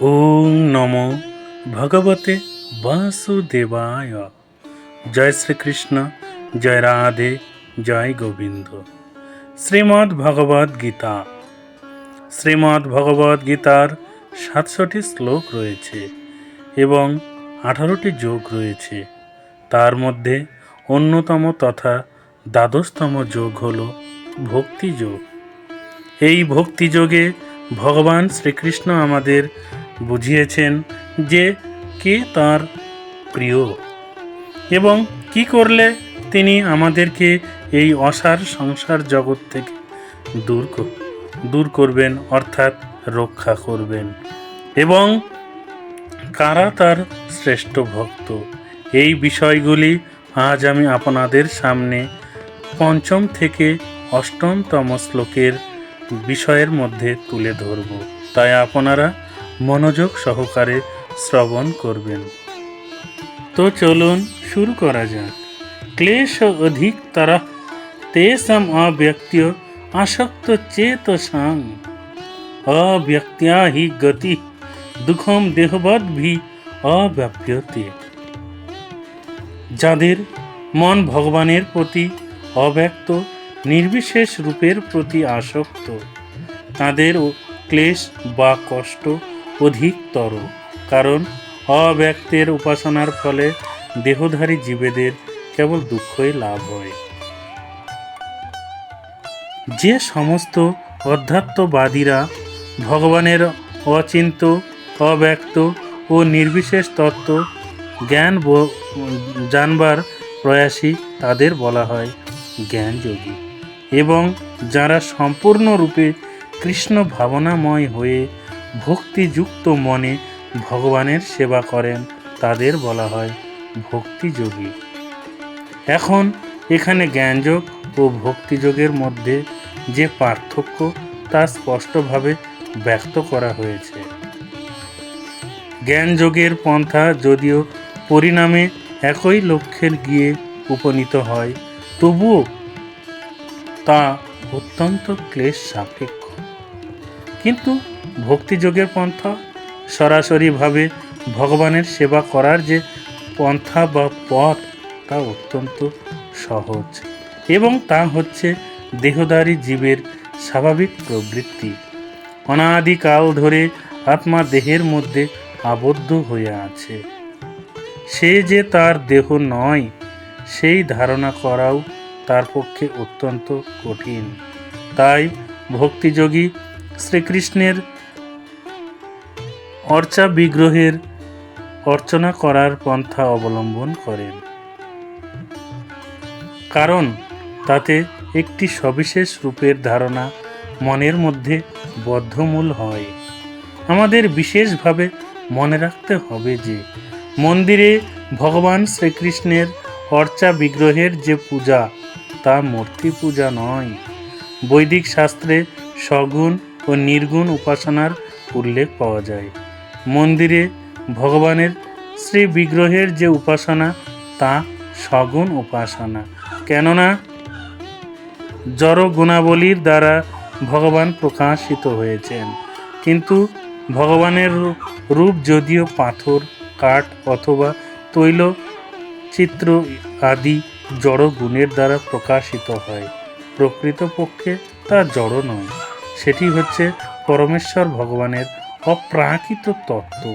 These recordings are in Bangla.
ওং নম ভগবতে বাসুদেবায়। জয় শ্রীকৃষ্ণ, জয় রাধে, জয় গোবিন্দ। শ্রীমদ্ ভগবদ গীতা। শ্রীমদ্ ভগবদ গীতার সাতশোটি শ্লোক রয়েছে এবং আঠারোটি যোগ রয়েছে। তার মধ্যে অন্যতম তথা দ্বাদশতম যোগ হল ভক্তি যোগ। এই ভক্তিযোগে ভগবান শ্রীকৃষ্ণ আমাদের বুঝিয়েছেন যে কে তার প্রিয় এবং কি করলে তিনি আমাদেরকে এই অসার সংসার জগৎ থেকে দূর দূর করবেন, অর্থাৎ রক্ষা করবেন। এবং কারা তার শ্রেষ্ঠ ভক্ত? এই বিষয়গুলি আজ আমি আপনাদের সামনে পঞ্চম থেকে অষ্টমতম শ্লোকের বিষয়ের মধ্যে তুলে ধরব। তাই আপনারা মনোযোগ সহকারে শ্রবণ করবেন। তো চলুন শুরু করা যাক। ক্লেশ অধিক তারা তেষাম অব্যক্ত্য আসক্ত চেতসাং। অব্যক্তিয়া হি গতি দুঃখম দেহবদ ভি অব্যাপ্যতে যাদের মন ভগবানের প্রতি অব্যক্ত, নির্বিশেষ রূপের প্রতি আসক্ত তাদের ক্লেশ বা কষ্ট অধিকতর, কারণ অব্যক্তের উপাসনার ফলে দেহধারী জীবেদের কেবল দুঃখই লাভ হয়। যে সমস্ত অধ্যাত্মবাদীরা ভগবানের অচিন্ত, অব্যক্ত ও নির্বিশেষ তত্ত্ব জ্ঞান জানবার প্রয়াসী তাদের বলা হয় জ্ঞানযোগী এবং যারা সম্পূর্ণরূপে কৃষ্ণ ভাবনাময় হয়ে ভক্তিযুক্ত মনে ভগবানের সেবা করেন, তাদের বলা হয় ভক্তিযোগী। এখন এখানে জ্ঞানযোগ ও ভক্তিযোগের মধ্যে যে পার্থক্য, তা স্পষ্টভাবে ব্যক্ত করা হয়েছে। জ্ঞানযোগের পন্থা যদিও পরিণামে একই লক্ষ্যের গিয়ে উপনীত হয়, তবুও তা অত্যন্ত ক্লেশ সাপেক্ষ। কিন্তু ভক্তিযোগের পন্থা, সরাসরিভাবে ভগবানের সেবা করার যে পন্থা বা পথ, তা অত্যন্ত সহজ এবং তা হচ্ছে দেহদারী জীবের স্বাভাবিক প্রবৃত্তি। অনাদিকাল ধরে আত্মা দেহের মধ্যে আবদ্ধ হয়ে আছে। সে যে তার দেহ নয়, সেই ধারণা করাও তার পক্ষে অত্যন্ত কঠিন। তাই ভক্তিযোগী শ্রীকৃষ্ণের অর্চা বিগ্রহের অর্চনা করার পন্থা অবলম্বন করেন। কারণ তাতে একটি সবিশেষ রূপের ধারণা মনের মধ্যে বদ্ধমূল হয়। আমাদের বিশেষভাবে মনে রাখতে হবে যে, মন্দিরে ভগবান শ্রীকৃষ্ণের অর্চা বিগ্রহের যে পূজা, তা মূর্তি পূজা নয়। বৈদিক শাস্ত্রে সগুণ ও নির্গুণ উপাসনার উল্লেখ পাওয়া যায়। মন্দিরে ভগবানের শ্রী বিগ্রহের যে উপাসনা, তা সগুণ উপাসনা। কেননা জড় গুণাবলীর দ্বারা ভগবান প্রকাশিত হয়েছেন। কিন্তু ভগবানের রূপ- যদিও পাথর, কাঠ অথবা তৈল, চিত্র আদি জড় গুণের দ্বারা প্রকাশিত হয়। প্রকৃতপক্ষে তা জড় নয়। সেটি হচ্ছে পরমেশ্বর ভগবানের অপ্রাকৃত তত্ত্ব।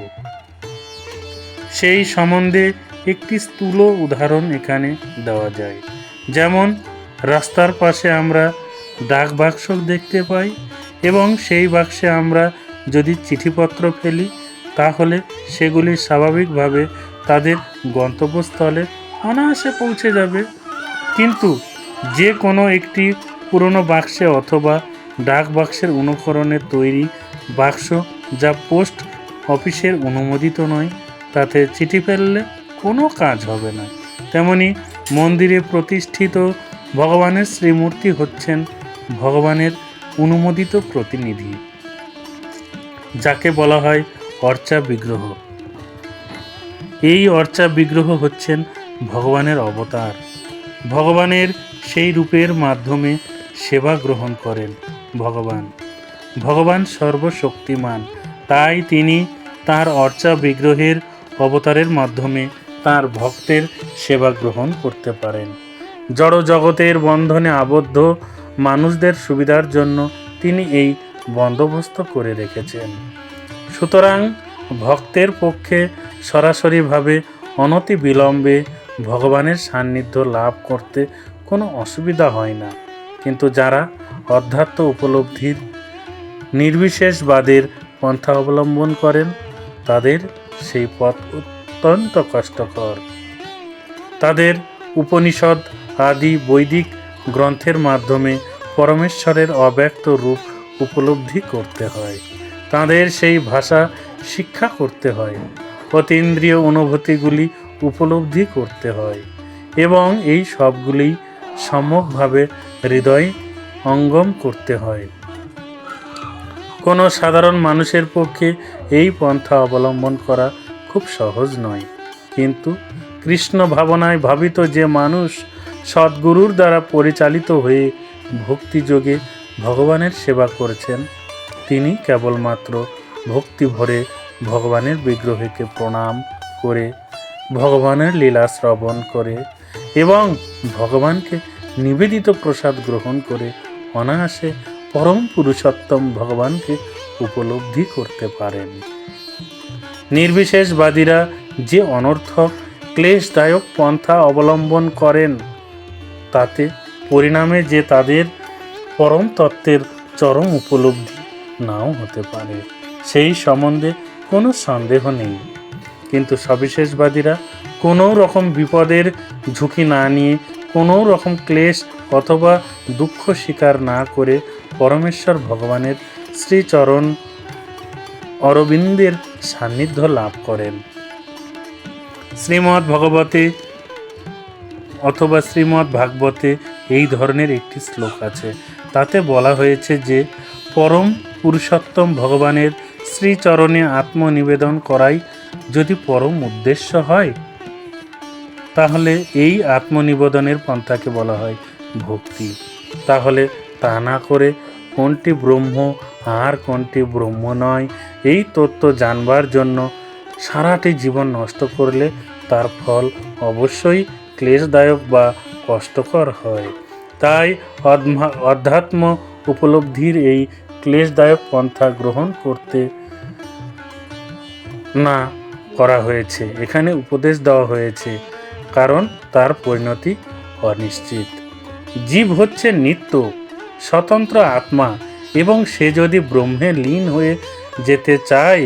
সেই সম্বন্ধে একটি স্থূল উদাহরণ এখানে দেওয়া যায়। যেমন, রাস্তার পাশে আমরা ডাক বাক্স দেখতে পাই এবং সেই বাক্সে আমরা যদি চিঠিপত্র ফেলি, তাহলে সেগুলি স্বাভাবিকভাবে তাদের গন্তব্যস্থলে অনায়াসে পৌঁছে যাবে। কিন্তু যে কোনো একটি পুরনো বাক্সে অথবা ডাক বাক্সের অনুকরণে তৈরি বাক্স যা পোস্ট অফিসের অনুমোদিত নয়, তাতে চিঠি ফেললে কোনো কাজ হবে না। তেমনি মন্দিরে প্রতিষ্ঠিত ভগবানের শ্রীমূর্তি হচ্ছেন ভগবানের অনুমোদিত প্রতিনিধি, যাকে বলা হয় অর্চা বিগ্রহ। এই অর্চা বিগ্রহ হচ্ছেন ভগবানের অবতার। ভগবানের সেই রূপের মাধ্যমে সেবা গ্রহণ করেন ভগবান। ভগবান সর্বশক্তিমান। তাই তিনি তার অর্চা বিগ্রহের অবতারের মাধ্যমে তার ভক্তের সেবা গ্রহণ করতে পারেন। জড় জগতের বন্ধনে আবদ্ধ মানুষদের সুবিধার জন্য তিনি এই বন্দোবস্ত করে রেখেছেন। সুতরাং ভক্তের পক্ষে সরাসরিভাবে অনতি বিলম্বে ভগবানের সান্নিধ্য লাভ করতে কোনো অসুবিধা হয় না। কিন্তু যারা অধ্যাত্ম উপলব্ধির নির্বিশেষবাদের পন্থা অবলম্বন করেন, তাদের সেই পথ অত্যন্ত কষ্টকর। তাদের উপনিষদ, আদি, বৈদিক গ্রন্থের মাধ্যমে পরমেশ্বরের অব্যক্ত রূপ উপলব্ধি করতে হয়। তাদের সেই ভাষা শিক্ষা করতে হয়, অতীন্দ্রিয় অনুভূতিগুলি উপলব্ধি করতে হয় এবং এই সবগুলি সম্যকভাবে হৃদয় অঙ্গম করতে হয়। কোনো সাধারণ মানুষের পক্ষে এই পন্থা অবলম্বন করা খুব সহজ নয়। কিন্তু কৃষ্ণ ভাবনায় ভাবিত যে মানুষ সদ্গুরুর দ্বারা পরিচালিত হয়ে ভক্তিযোগে ভগবানের সেবা করেছেন, তিনি কেবলমাত্র ভক্তি ভরে ভগবানের বিগ্রহকে প্রণাম করে ভগবানের লীলা শ্রবণ করে এবং ভগবানকে নিবেদিত প্রসাদ গ্রহণ করে অনায়াসে পরম পুরুষোত্তম ভগবানকে উপলব্ধি করতে পারেন। নির্বিশেষবাদীরা যে অনর্থক, ক্লেশদায়ক পন্থা অবলম্বন করেন, তাতে পরিণামে যে তাদের পরম তত্ত্বের চরম উপলব্ধি নাও হতে পারে, সেই সম্বন্ধে কোনো সন্দেহ নেই। কিন্তু সবিশেষবাদীরা কোনো রকম বিপদের ঝুঁকি না নিয়ে, কোনো রকম ক্লেশ অথবা দুঃখ স্বীকার না করে পরমেশ্বর ভগবানের শ্রীচরণ অরবিন্দের সান্নিধ্য লাভ করেন। শ্রীমদ্ ভগবতে অথবা শ্রীমদ্ ভাগবতে এই ধরনের একটি শ্লোক আছে। তাতে বলা হয়েছে যে, পরম পুরুষোত্তম ভগবানের শ্রীচরণে আত্মনিবেদন করাই যদি পরম উদ্দেশ্য হয়, তাহলে এই আত্মনিবেদনের পন্থাকে বলা হয় ভক্তি। তাহলে তা না করে কোনটি ব্রহ্ম, আর কোনটি ব্রহ্ম নয়, এই তত্ত্ব জানবার জন্য সারাটি জীবন নষ্ট করলে তার ফল অবশ্যই ক্লেশদায়ক বা কষ্টকর হয়। তাই অধ্যাত্ম উপলব্ধির এই ক্লেশদায়ক পন্থা গ্রহণ করতে না করা হয়েছে। এখানে উপদেশ দেওয়া হয়েছে, কারণ তার পরিণতি অনিশ্চিত। জীব হচ্ছে নিত্য স্বতন্ত্র আত্মা এবং সে যদি ব্রহ্মে লীন হয়ে যেতে চায়,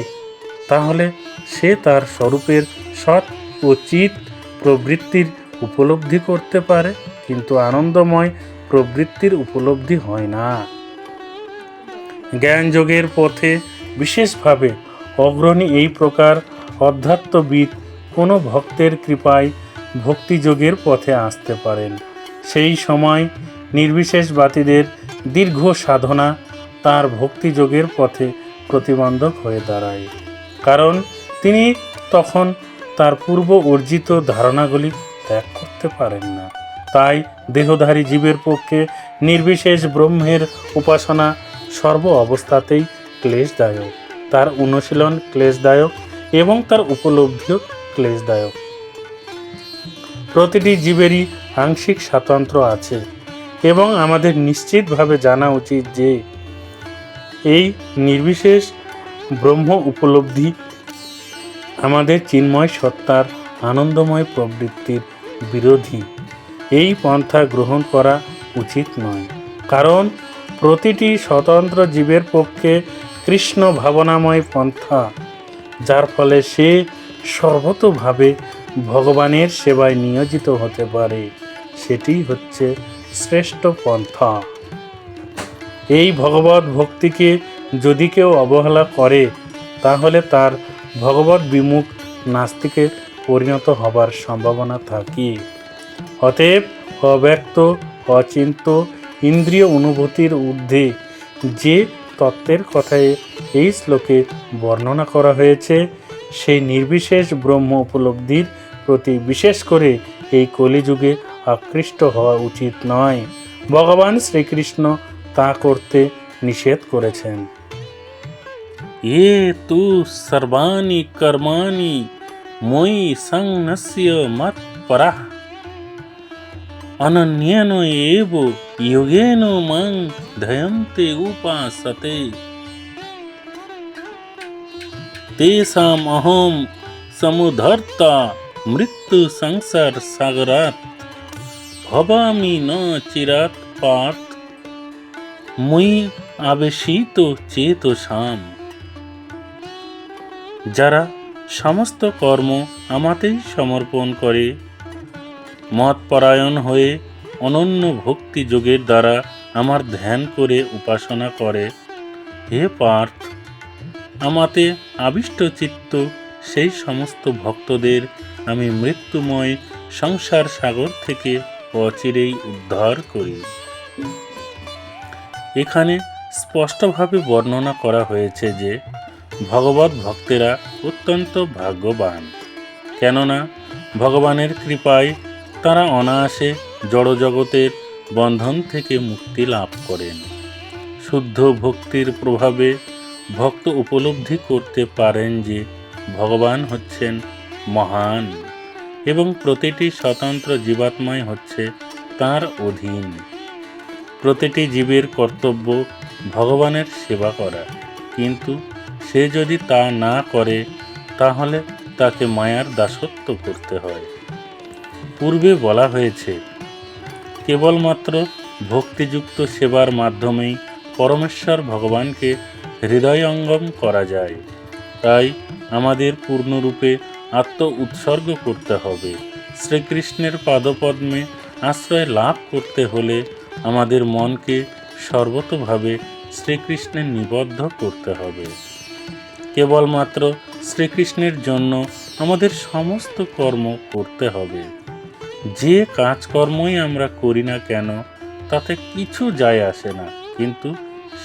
তাহলে সে তার স্বরূপের সৎ ও চিত প্রবৃত্তির উপলব্ধি করতে পারে, কিন্তু আনন্দময় প্রবৃত্তির উপলব্ধি হয় না। জ্ঞানযোগের পথে বিশেষভাবে অগ্রণী এই প্রকার অধ্যাত্মবিদ কোনো ভক্তের কৃপায় ভক্তিযোগের পথে আসতে পারেন। সেই সময় নির্বিশেষবাদীদের দীর্ঘ সাধনা তার ভক্তিযোগের পথে প্রতিবন্ধক হয়ে দাঁড়ায়। কারণ তিনি তখন তার পূর্ব অর্জিত ধারণাগুলি ত্যাগ করতে পারেন না। তাই দেহধারী জীবের পক্ষে নির্বিশেষ ব্রহ্মের উপাসনা সর্ব অবস্থাতেই ক্লেশদায়ক। তার অনুশীলন ক্লেশদায়ক এবং তার উপলব্ধিও ক্লেশদায়ক। প্রতিটি জীবেরই আংশিক স্বাতন্ত্র্য আছে। এবং আমাদের নিশ্চিতভাবে জানা উচিত যে এই নির্বিশেষ ব্রহ্ম উপলব্ধি আমাদের চিন্ময় সত্তার আনন্দময় প্রবৃত্তির বিরোধী। এই পন্থা গ্রহণ করা উচিত নয়। কারণ প্রতিটি স্বতন্ত্র জীবের পক্ষে কৃষ্ণ ভাবনাময় পন্থা, যার ফলে সে সর্বতভাবে ভগবানের সেবায় নিয়োজিত হতে পারে। সেটি হচ্ছে শ্রেষ্ঠ পন্থা। এই ভগবত ভক্তিকে যদি কেউ অবহেলা করে, তাহলে তার ভগবত বিমুখ নাস্তিকে পরিণত হবার সম্ভাবনা থাকে। অতএব অব্যক্ত অচিন্ত ইন্দ্রিয় অনুভূতির ঊর্ধ্বে যে তত্ত্বের কথায় এই শ্লোকে বর্ণনা করা হয়েছে, সেই নির্বিশেষ ব্রহ্ম উপলব্ধির প্রতি বিশেষ করে এই কলিযুগে আকৃষ্ট হওয়া উচিত নয়। ভগবান শ্রীকৃষ্ণ তা করতে নিষেধ করেছেন। এ তু সর্বাণি কর্মাণি, মই সংনস্য মত পরাহ অনন্যেন এব যোগেন মং ধয়ন্তে উপাসতে। তেষাম অহম সমুধর্তা মৃত্যু সংসার সাগরাত ভবামি ন চিরাত পার্থ মুই আবেশিত চেত চেতসাম। যারা সমস্ত কর্ম আমাতেই সমর্পণ করে মতপরায়ণ হয়ে অনন্য ভক্তি যোগের দ্বারা আমার ধ্যান করে উপাসনা করে, হে পার্থ, আমাতে আবিষ্ট চিত্ত, সেই সমস্ত ভক্তদের আমি মৃত্যুময় সংসার সাগর থেকে অচিরেই উদ্ধার করি। এখানে স্পষ্টভাবে বর্ণনা করা হয়েছে যে, ভগবত ভক্তেরা অত্যন্ত ভাগ্যবান। কেননা, ভগবানের কৃপায় তারা অনায়াসে জড়জগতের বন্ধন থেকে মুক্তি লাভ করেন। শুদ্ধ ভক্তির প্রভাবে ভক্ত উপলব্ধি করতে পারেন যে, ভগবান হচ্ছেন মহান। এবং প্রতিটি স্বতন্ত্র জীবাত্মাই হচ্ছে তার অধীন। প্রতিটি জীবের কর্তব্য ভগবানের সেবা করা। কিন্তু সে যদি তা না করে, তাহলে তাকে মায়ার দাসত্ব করতে হয়। পূর্বে বলা হয়েছে, কেবলমাত্র ভক্তিযুক্ত সেবার মাধ্যমেই পরমেশ্বর ভগবানকে হৃদয়ঙ্গম করা যায়। তাই আমাদের পূর্ণরূপে আত্ম উৎসর্গ করতে হবে। শ্রীকৃষ্ণের পাদপদ্মে আশ্রয় লাভ করতে হলে আমাদের মনকে সর্বতভাবে শ্রীকৃষ্ণের নিবদ্ধ করতে হবে। কেবলমাত্র শ্রীকৃষ্ণের জন্য আমাদের সমস্ত কর্ম করতে হবে। যে কাজকর্মই আমরা করি না কেন, তাতে কিছু যায় আসে না। কিন্তু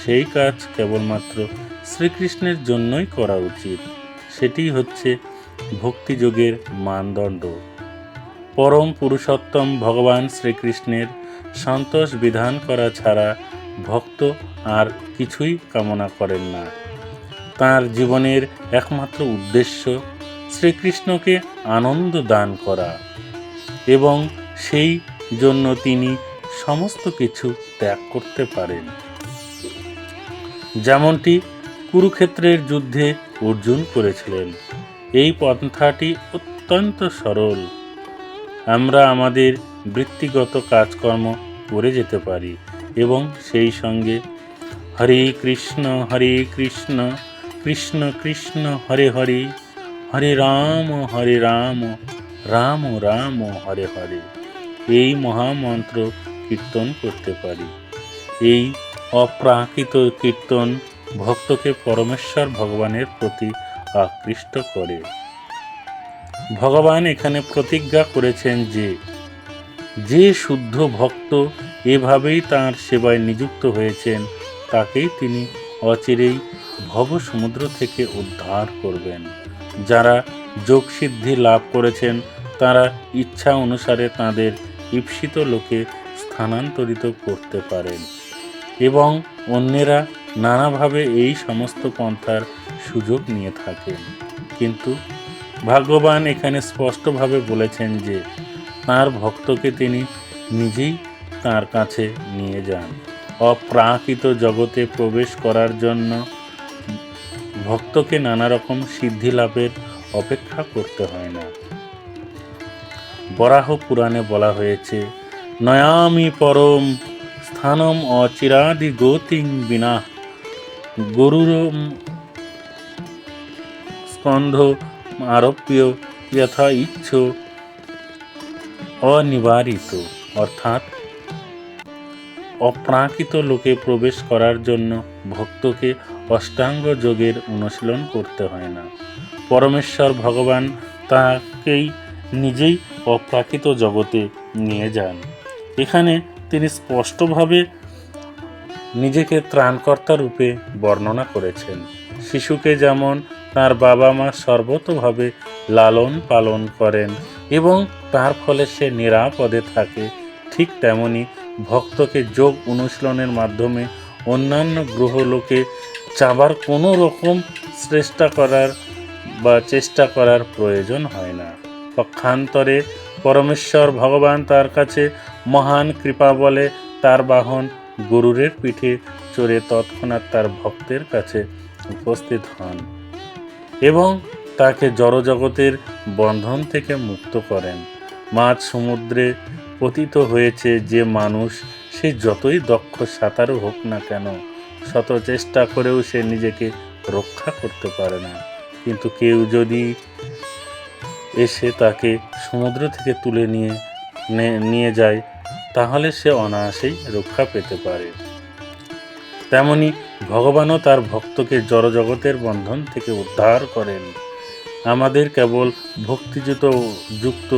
সেই কাজ কেবলমাত্র শ্রীকৃষ্ণের জন্যই করা উচিত। সেটি হচ্ছে ভক্তিযোগের মানদণ্ড। পরম পুরুষোত্তম ভগবান শ্রীকৃষ্ণের সন্তোষ বিধান করা ছাড়া ভক্ত আর কিছুই কামনা করেন না। তার জীবনের একমাত্র উদ্দেশ্য শ্রীকৃষ্ণকে আনন্দ দান করা এবং সেই জন্য তিনি সমস্ত কিছু ত্যাগ করতে পারেন। যেমনটি কুরুক্ষেত্রের যুদ্ধে অর্জুন করেছিলেন। এই পন্থাটি অত্যন্ত সরল। আমরা আমাদের বৃত্তিগত কাজকর্ম করে যেতে পারি এবং সেই সঙ্গে হরে কৃষ্ণ হরে কৃষ্ণ কৃষ্ণ কৃষ্ণ, হরে হরে হরে রাম হরে রাম রাম রাম, হরে হরে এই মহামন্ত্র কীর্তন করতে পারি। এই অপ্রাকৃত কীর্তন ভক্তকে পরমেশ্বর ভগবানের প্রতি আকৃষ্ট করে। ভগবান এখানে প্রতিজ্ঞা করেছেন যে যে শুদ্ধ ভক্ত এভাবেই তাঁর সেবায় নিযুক্ত হয়েছেন, তাকেই তিনি অচিরেই ভবসমুদ্র থেকে উদ্ধার করবেন। যারা যোগসিদ্ধি লাভ করেছেন, তারা ইচ্ছা অনুসারে তাদের ঈপ্সিত লোকে স্থানান্তরিত করতে পারেন এবং অন্যেরা নানাভাবে এই সমস্ত পন্থার সুযোগ নিয়ে থাকেন। কিন্তু ভাগ্যবান এখানে স্পষ্টভাবে বলেছেন যে, তার ভক্তকে তিনি নিজেই তার কাছে নিয়ে যান। অপ্রাকৃত জগতে প্রবেশ করার জন্য ভক্তকে নানা রকম সিদ্ধি লাভের অপেক্ষা করতে হয় না। বরাহ পুরাণে বলা হয়েছে, নয়ামি পরম স্থানম অচিরাদি গতিং বিনা গরুর স্কন্ধ, আরোপ্য, যথা ইচ্ছ, অনিবারিত, অর্থাৎ অপ্রাকৃত লোকে প্রবেশ করার জন্য ভক্তকে অষ্টাঙ্গ যোগের অনুশীলন করতে হয় না। পরমেশ্বর ভগবান তাকেই নিজেই অপ্রাকৃত জগতে নিয়ে যান। এখানে তিনি স্পষ্টভাবে নিজেকে ত্রাণকর্তা রূপে বর্ণনা করেছেন। শিশুকে যেমন তার বাবা মা সর্বতভাবে লালন পালন করেন এবং তার ফলে সে নিরাপদে থাকে, ঠিক তেমনি ভক্তকে যোগ অনুশীলনের মাধ্যমে অন্যান্য গ্রহলোকে চাবার কোনো রকম চেষ্টা করার বা চেষ্টা করার প্রয়োজন হয় না। পক্ষান্তরে পরমেশ্বর ভগবান তার কাছে মহান কৃপা বলে তার বাহন গরুরের পিঠে চড়ে তৎক্ষণাৎ তার ভক্তের কাছে উপস্থিত হন এবং তাকে জড়জগতের বন্ধন থেকে মুক্ত করেন। মাঝ সমুদ্রে পতিত হয়েছে যে মানুষ সে যতই দক্ষ সাঁতারু হোক না কেন, শত চেষ্টা করেও সে নিজেকে রক্ষা করতে পারে না। কিন্তু কেউ যদি এসে তাকে সমুদ্র থেকে তুলে নিয়ে নিয়ে যায় তাহলে সে অনায়াসেই রক্ষা পেতে পারে। তেমনি ভগবানও তার ভক্তকে জড়জগতের বন্ধন থেকে উদ্ধার করেন। আমাদের কেবল ভক্তিযুত যুক্ত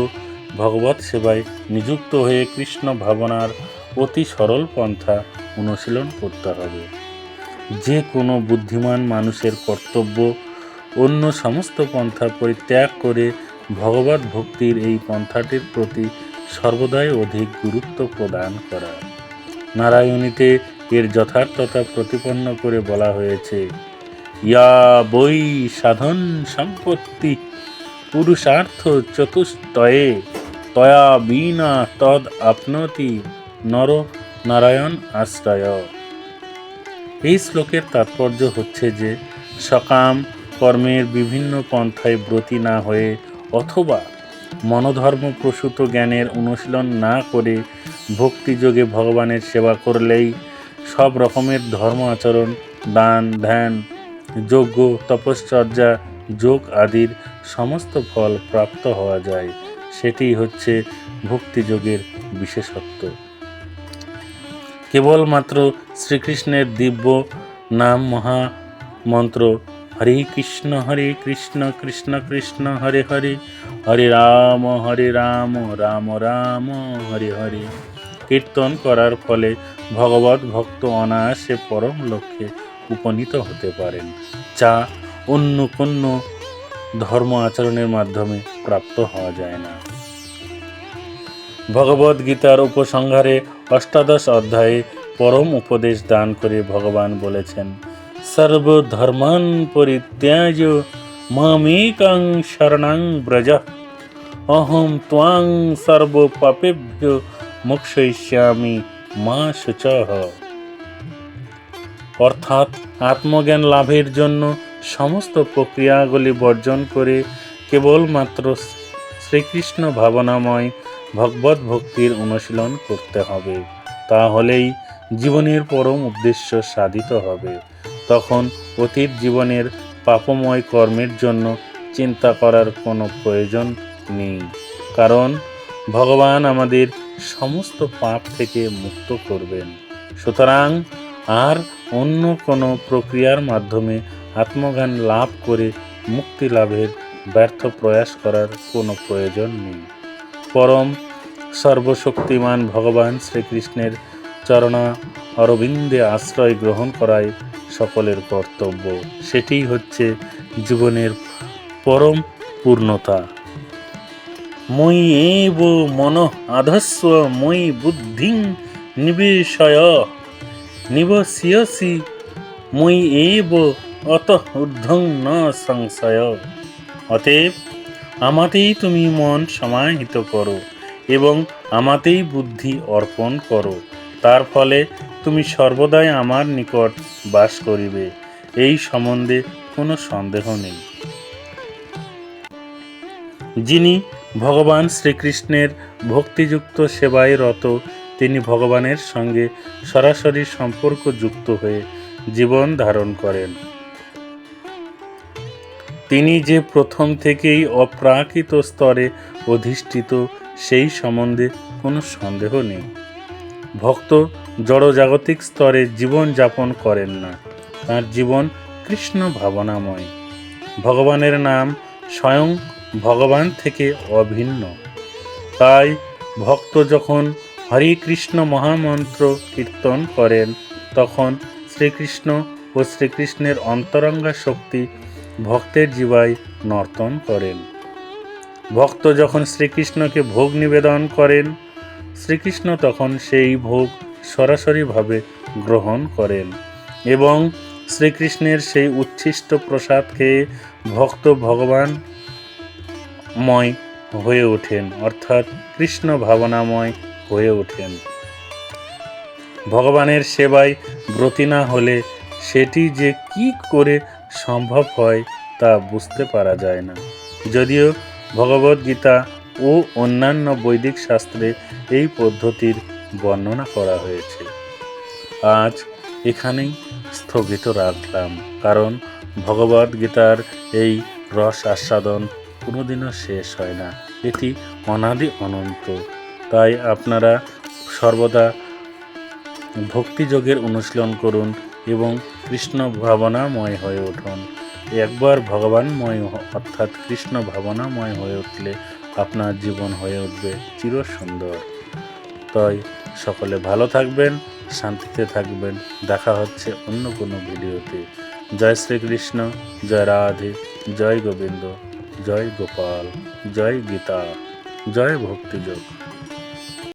ভগবত সেবায় নিযুক্ত হয়ে কৃষ্ণ ভাবনার অতি সরল পন্থা অনুশীলন করতে হবে। যে কোনো বুদ্ধিমান মানুষের কর্তব্য অন্য সমস্ত পন্থা পরিত্যাগ করে ভগবত ভক্তির এই পন্থাটির প্রতি সর্বদাই অধিক গুরুত্ব প্রদান করা। নারায়ণীতে এর যথার্থতা প্রতিপন্ন করে বলা হয়েছে, ইয়া বই সাধন সম্পত্তি পুরুষার্থ চতুষ্টয়ে, তয়া বিনা তদ আপনতি নর নারায়ণ আশ্রয় এই শ্লোকের তাৎপর্য হচ্ছে যে, সকাম কর্মের বিভিন্ন পন্থায় ব্রতী না হয়ে অথবা মনোধর্ম প্রসূত জ্ঞানের অনুশীলন না করে ভক্তিযোগে ভগবানের সেবা করলেই সব রকমের ধর্ম আচরণ, দান, ধ্যান, যজ্ঞ, তপশ্চর্যা, যোগ আদির সমস্ত ফল প্রাপ্ত হওয়া যায়। সেটি হচ্ছে ভক্তিযোগের বিশেষত্ব। কেবলমাত্র শ্রীকৃষ্ণের দিব্য নাম মহা মন্ত্র হরে কৃষ্ণ হরে কৃষ্ণ কৃষ্ণ কৃষ্ণ, হরে হরে। হরে রাম হরে রাম রাম রাম, হরে হরে। কীর্তন করার ফলে ভগবত ভক্ত অনায়াসে পরম লক্ষ্যে উপনীত হতে পারেন, যা অন্য কোনো ধর্ম আচরণের মাধ্যমে প্রাপ্ত হওয়া যায় না। ভগবদ গীতার উপসংহারে অষ্টাদশ অধ্যায়ে পরম উপদেশ দান করে ভগবান বলেছেন সর্বধর্মান পরিত্যাজ মামেকাং শরণাং ব্রজ। অহম ত্বাং সর্বপাপেভ্য মোক্ষয়িষ্যামি মা শুচহ অর্থাৎ আত্মজ্ঞান লাভের জন্য সমস্ত প্রক্রিয়াগুলি বর্জন করে কেবলমাত্র শ্রীকৃষ্ণ ভাবনাময় ভগবত ভক্তির অনুশীলন করতে হবে। তাহলেই জীবনের পরম উদ্দেশ্য সাধিত হবে। তখন অতীত জীবনের পাপময় কর্মের জন্য চিন্তা করার কোনো প্রয়োজন নেই। কারণ ভগবান আমাদের সমস্ত পাপ থেকে মুক্ত করবেন। সুতরাং আর অন্য কোনো প্রক্রিয়ার মাধ্যমে আত্মজ্ঞান লাভ করে মুক্তি লাভের ব্যর্থ প্রয়াস করার কোনো প্রয়োজন নেই। পরম সর্বশক্তিমান ভগবান শ্রীকৃষ্ণের চরণা অরবিন্দে আশ্রয় গ্রহণ করাই সকলের কর্তব্য। সেটিই হচ্ছে জীবনের পরম পূর্ণতা। মই এব মন আধস্ব, মই বুদ্ধিং নিবেশয়। নিবসিয়সি, মই এব অত ঊর্ধ্বং ন সংশয়। অতএব আমাতেই তুমি মন সমাহিত করো এবং আমাতেই বুদ্ধি অর্পণ করো। তার ফলে তুমি সর্বদাই আমার নিকট বাস করিবে। এই সম্বন্ধে কোনো সন্দেহ নেই। যিনি ভগবান শ্রীকৃষ্ণের ভক্তিযুক্ত সেবায় রত, তিনি ভগবানের সঙ্গে সরাসরি সম্পর্ক যুক্ত হয়ে জীবন ধারণ করেন। তিনি যে প্রথম থেকেই অপ্রাকৃত স্তরে অধিষ্ঠিত, সেই সম্বন্ধে কোনো সন্দেহ নেই। ভক্ত জড়জাগতিক স্তরে জীবন যাপন করেন না। তার জীবন কৃষ্ণ ভাবনাময়। ভগবানের নাম স্বয়ং ভগবান থেকে অভিন্ন। তাই ভক্ত যখন হরে কৃষ্ণ মহামন্ত্র কীর্তন করেন, তখন শ্রীকৃষ্ণ ও শ্রীকৃষ্ণের অন্তরঙ্গা শক্তি ভক্তের জীবায় নর্তন করেন। ভক্ত যখন শ্রীকৃষ্ণকে ভোগ নিবেদন করেন শ্রীকৃষ্ণ তখন সেই ভোগ সরাসরিভাবে গ্রহণ করেন এবং শ্রীকৃষ্ণের সেই উচ্ছিষ্ট প্রসাদ খেয়ে ভক্ত ভগবান ময় হয়ে ওঠেন, অর্থাৎ কৃষ্ণ ভাবনাময় হয়ে ওঠেন। ভগবানের সেবায় ব্রতী না হলে সেটি যে কি করে সম্ভব হয় তা বুঝতে পারা যায় না। যদিও ভগবদ্গীতা ও অন্যান্য বৈদিক শাস্ত্রে এই পদ্ধতির বর্ণনা করা হয়েছে। আজ এখানেই স্থগিত রাখলাম, কারণ ভগবদ্গীতার এই রস আস্বাদন কোনোদিনও শেষ হয় না। এটি অনাদি অনন্ত। তাই আপনারা সর্বদা ভক্তিযোগের অনুশীলন করুন এবং কৃষ্ণ ভাবনাময় হয়ে উঠুন। একবার ভগবানময় অর্থাৎ কৃষ্ণ ভাবনাময় হয়ে উঠলে আপনার জীবন হয়ে উঠবে চির সুন্দর তাই সকলে ভালো থাকবেন, শান্তিতে থাকবেন। দেখা হচ্ছে অন্য কোনো ভিডিওতে। জয় শ্রীকৃষ্ণ, জয় রাধে, জয় গোবিন্দ, জয় গোপাল, জয় গীতা, জয় ভক্তিযোগ।